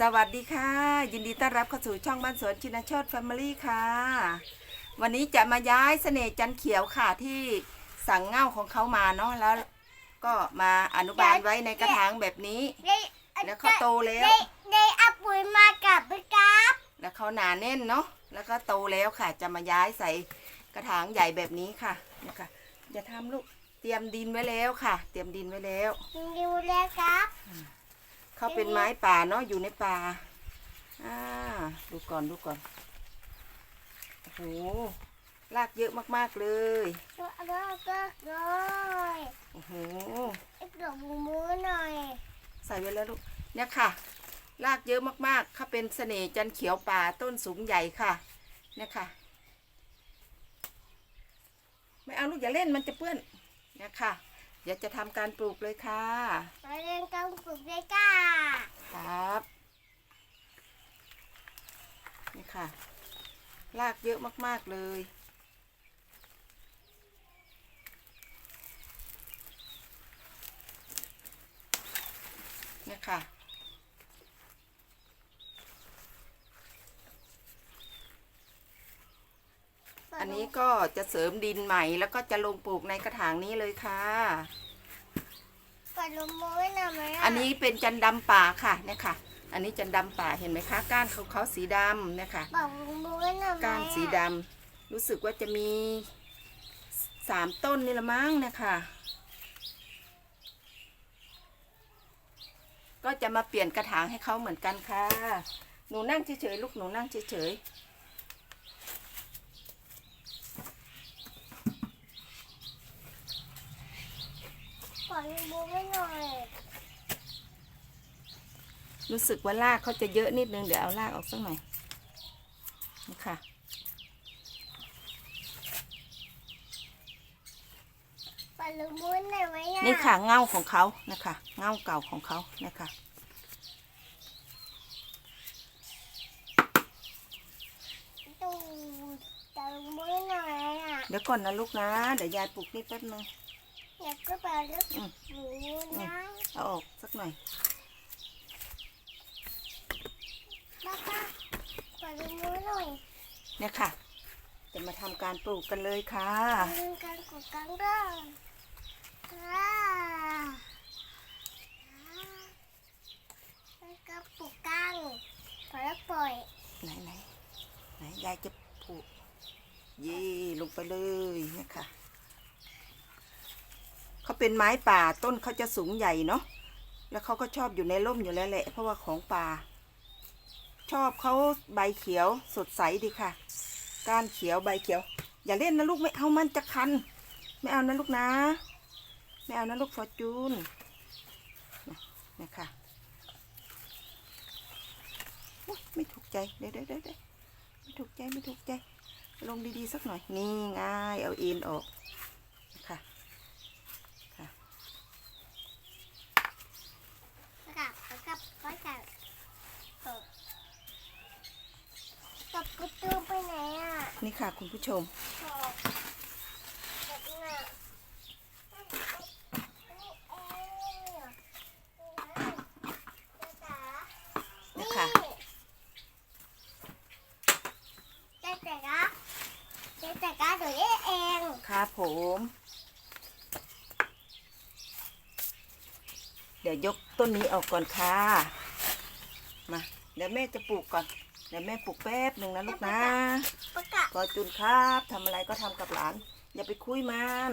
สวัสดีค่ะ ยินดีต้อนรับเข้าสู่ช่องบ้านสวนชินโชตแฟมิลี่ค่ะ วันนี้จะมาย้ายเสน่ห์จันเขียวค่ะที่สั่งเง่าของเขามาเนาะแล้ว ก็มาอนุบาลไว้ในกระถางแบบนี้ แล้วเขาโตแล้ว ได้เอาปุ๋ยมากับไปครับแล้วเขาหนาแน่นเนาะแล้วก็โตแล้วค่ะ จะมาย้ายใส่กระถางใหญ่แบบนี้ค่ะนี่ค่ะอย่าทำลูกเตรียมดินไว้แล้วค่ะ เตรียมดินไว้แล้วดูแลครับ เขาเป็นไม้ป่าเนาะอยู่ในป่าอ่าดูก่อนดูก่อนโอ้โหรากเยอะมากๆเลยก็ก็ก็เลยโอ้โหไอ้ดอกมือหน่อย ใส่ไว้แล้วลูกเนี่ยค่ะรากเยอะมากๆเขาเป็นเสน่ห์จันเขียวป่าต้นสูงใหญ่ค่ะ เนี่ยค่ะ ไม่เอาลูกอย่าเล่นมันจะเปื้อน เนี่ยค่ะ เดี๋ยวจะทำการปลูกเลยค่ะมาเรียนกันปลูกได้ก้าครับ นี่ค่ะ รากเยอะมากๆเลยเนี่ยค่ะ อันนี้ก็จะเสริมดินใหม่ แล้วก็จะลงปลูกในกระถางนี้เลยค่ะปดลมมือหน่อยไหมะอันนี้เป็นจันดำป่าค่ะเนี่ยค่ะ อันนี้จันดำป่าเห็นไหมคะ ก้านเขาเขาสีดำเนี่ยค่ะบอกมือหน่อยไหมก้านสีดำรู้สึกว่าจะมีสามต้นนี่ละมั้งเนะคะก็จะมาเปลี่ยนกระถางให้เขาเหมือนกันค่ะ หนูนั่งเฉยๆลูกหนูนั่งเฉยปล่อยมือไว้หน่อย ๆ รู้สึกว่ารากเขาจะเยอะนิดนึง เดี๋ยวเอารากออกสักหน่อยนี่ค่ะปล่อยมือหน่อยไหมอะนี่ค่ะเง่าของเขานะคะ เง่าเก่าของเขานะคะตูปล่อยมือหน่อยอะเดี๋ยวก่อนนะลูกนะ เดี๋ยวยายปลูกนี่แป๊บนึงอยากก็ปล่อยลูกอืมหนูนะเอาออกสักหน่อย ป้าป้าปล่อยมือหน่อย เนี่ยค่ะ จะมาทำการปลูกกันเลยค่ะเรื่องการกดกังเด้ออ่าแล้วก็ปลูกกังพอแล้วปล่อยไหนไหนไหนยายจะปลูกเย่ลงไปเลยเนี่ยค่ะเขาเป็นไม้ป่าต้นเขาจะสูงใหญ่เนาะแล้วเขาก็ชอบอยู่ในร่มอยู่แล้วแหละ เพราะว่าของป่า ชอบเขาใบเขียวสดใสดีค่ะ ก้านเขียวใบเขียว อย่าเล่นนะลูกไม่เอามันจะคัน ไม่เอานะลูกนะ ไม่เอานะลูกฟอร์จูนนะนค่ะไม่ถูกใจเดี๋ยวเดี๋ยวเดี๋ยวเดี๋ยวไม่ถูกใจไม่ถูกใจ ลงดีๆสักหน่อย นี่ง่ายเอาเอ็นออกนะคะค่ะ แล้วก็แล้วก็ก็จะเออกับกระตูไปไหนอะ นี่ ค่ะคุณผู้ชมชอบแบบน่ะนี่เองจ๋านี่ค่ะเจ๊แต่กะเจ๊แต่กะตัวเองครับผม เดี๋ยวยกต้นนี้ออกก่อนค่ะ มา เดี๋ยวแม่จะปลูกก่อน เดี๋ยวแม่ปลูกแป๊บหนึ่งนะลูกนะประกาศกอจุนครับทำอะไรก็ทำกับหลาน อย่าไปคุยมัน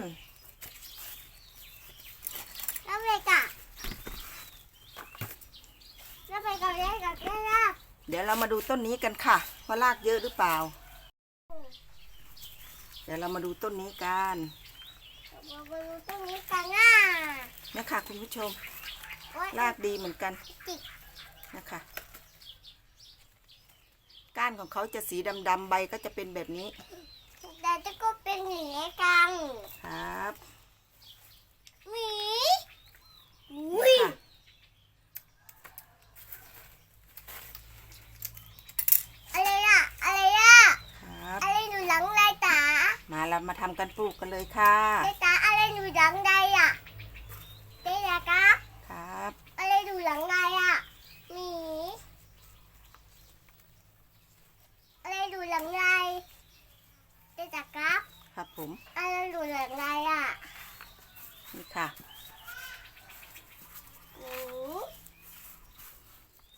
แล้วไปกะแล้วไปกับเจ๊กับเจ๊ละเดี๋ยวเรามาดูต้นนี้กันค่ะว่ารากเยอะหรือเปล่า เดี๋ยวเรามาดูต้นนี้กันมาดูตรงนี้กันอะนะคะคุณผู้ชมโอ๊ยรากดีเหมือนกันจิกนะคะ ก้านของเขาจะสีดำๆใบก็จะเป็นแบบนี้ แต่จะก็เป็นหมีกังครับหมีเนี่ยค่ะ อะไรอะอะไรอะ ครับ อะไรหนูหลังไรตา มาเรามาทำกันปลูกกันเลยค่ะไรตาอะไรหนูหลังใดอะเจ๊ละครับครับอะไร บุ๋มอะไรอยู่หลังอะนี่ค่ะ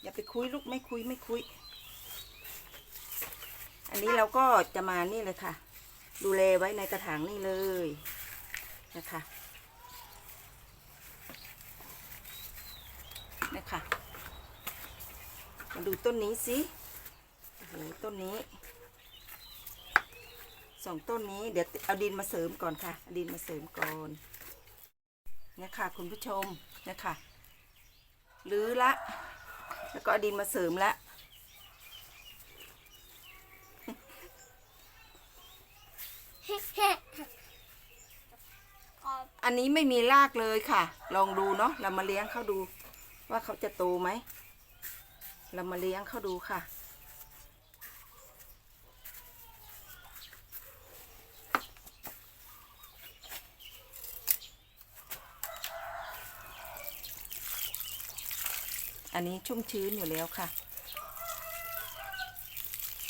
อย่าไปคุยลูกไม่คุยไม่คุย อันนี้เราก็จะมานี่เลยค่ะ ดูแลไว้ในกระถางนี่เลยนะคะนะคะมาดูต้นนี้สิโอ้โหต้นนี้ สองต้นนี้เดี๋ยวเอาดินมาเสริมก่อนค่ะ ดินมาเสริมก่อนเนี่ยค่ะคุณผู้ชมเนี่ยค่ะรื้อละ แล้วก็ดินมาเสริมละอันนี้ไม่มีรากเลยค่ะ ลองดูเนาะเรามาเลี้ยงเขาดู ว่าเขาจะโตไหมเรามาเลี้ยงเขาดูค่ะ อันนี้ชุ่มชื้นอยู่แล้วค่ะ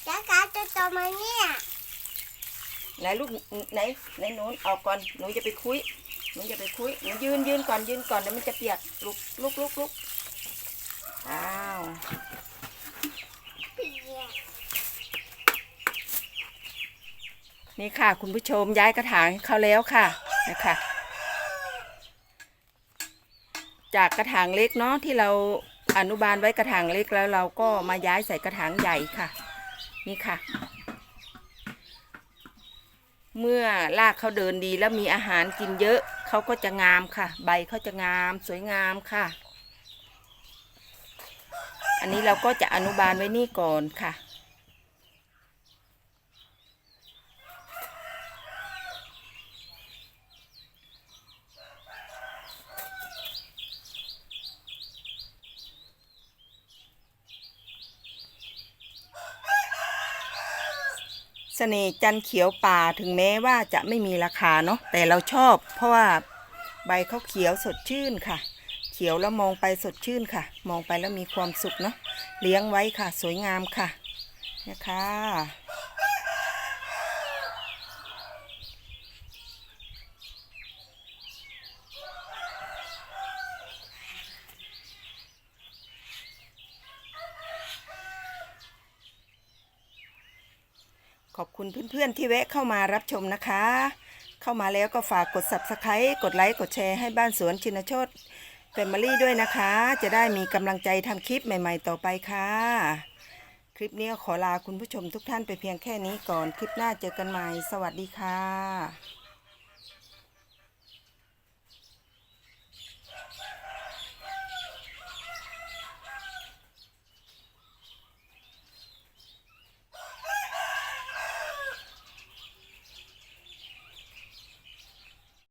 จ้าการจะจอมาเนี่ยไหนลูกไหนไหนหนูออกก่อนหนูจะไปคุยหนูจะไปคุยหนูยืนยืนก่อนยืนก่อนเดี๋ยวมันจะเปียกลุกลุกลุกลุกอ้าวเปียกนี่ค่ะ คุณผู้ชมย้ายกระถางให้เขาแล้วค่ะนะคะจากกระถางเล็กเนาะที่เรา อนุบาลไว้กระถางเล็กแล้วเราก็มาย้ายใส่กระถางใหญ่ค่ะ นี่ค่ะ เมื่อรากเขาเดินดีแล้วมีอาหารกินเยอะเขาก็จะงามค่ะ ใบเขาจะงามสวยงามค่ะ อันนี้เราก็จะอนุบาลไว้นี่ก่อนค่ะ สน่ห์จันเขียวป่าถึงแม้ว่าจะไม่มีราคาเนาะแต่เราชอบ เพราะว่าใบเขาเขียวสดชื่นค่ะ เขียวแล้วมองไปสดชื่นค่ะ มองไปแล้วมีความสุขเนาะเลี้ยงไว้ค่ะ สวยงามค่ะนะคะ ขอบคุณเพื่อนๆที่แวะเข้ามารับชมนะคะ เข้ามาแล้วก็ฝากกด subscribe กดไลค์กดแชร์ให้บ้านสวนชินโชตแฟมิลี่ด้วยนะคะ จะได้มีกำลังใจทำคลิปใหม่ ๆ ต่อไปค่ะ คลิปนี้ขอลาคุณผู้ชมทุกท่านไปเพียงแค่นี้ก่อน คลิปหน้าเจอกันใหม่ สวัสดีค่ะ